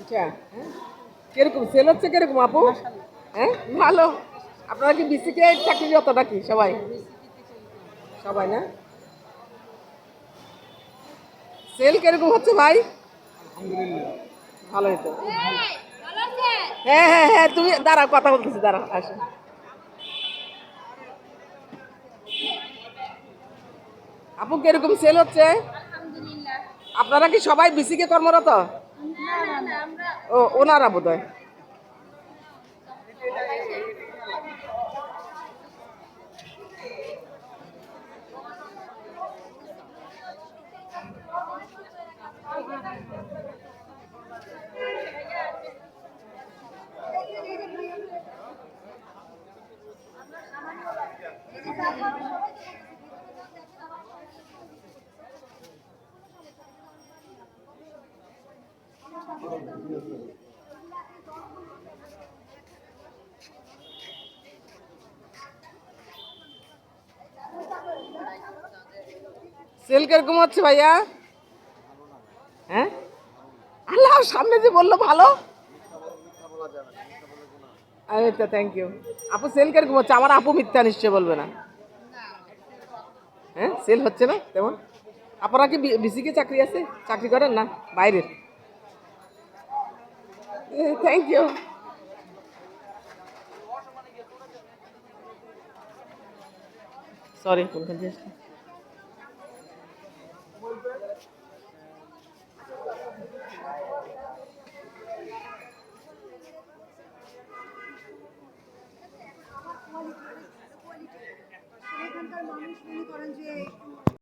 আচ্ছা হ্যাঁ? কীরকম সেল হচ্ছে কীরকম আপু? হ্যাঁ? ভালো। আপনারা কি বিসিকে চাকরিরত নাকি সবাই? সবাই না? সেল কীরকম হচ্ছে ভাই? ভালোই তো। হ্যাঁ হ্যাঁ হ্যাঁ তুমি দাঁড়াও কথা বলতেছি দাঁড়াও আসো আপু কীরকম সেল হচ্ছে? আপনারা কি সবাই বিসিকে কর্মরত? ও ওনারা বোধ হয় সেল কীরকম হচ্ছে ভাইয়া? হ্যাঁ? আল্লাহ, সামনে যে বলল ভালো? আচ্ছা থ্যাংক ইউ আপু সেল কীরকম হচ্ছে, আমার আপু মিথ্যা নিশ্চয় বলবে না। হ্যাঁ সেল হচ্ছে না, তেমন? আপনারা কি বিসিকে চাকরি আছে? চাকরি করেন না? বাইরের? থ্যাংক ইউ সরি কোনখান দিয়ে আসলাম? এখানকার মানুষ মনে করেন যে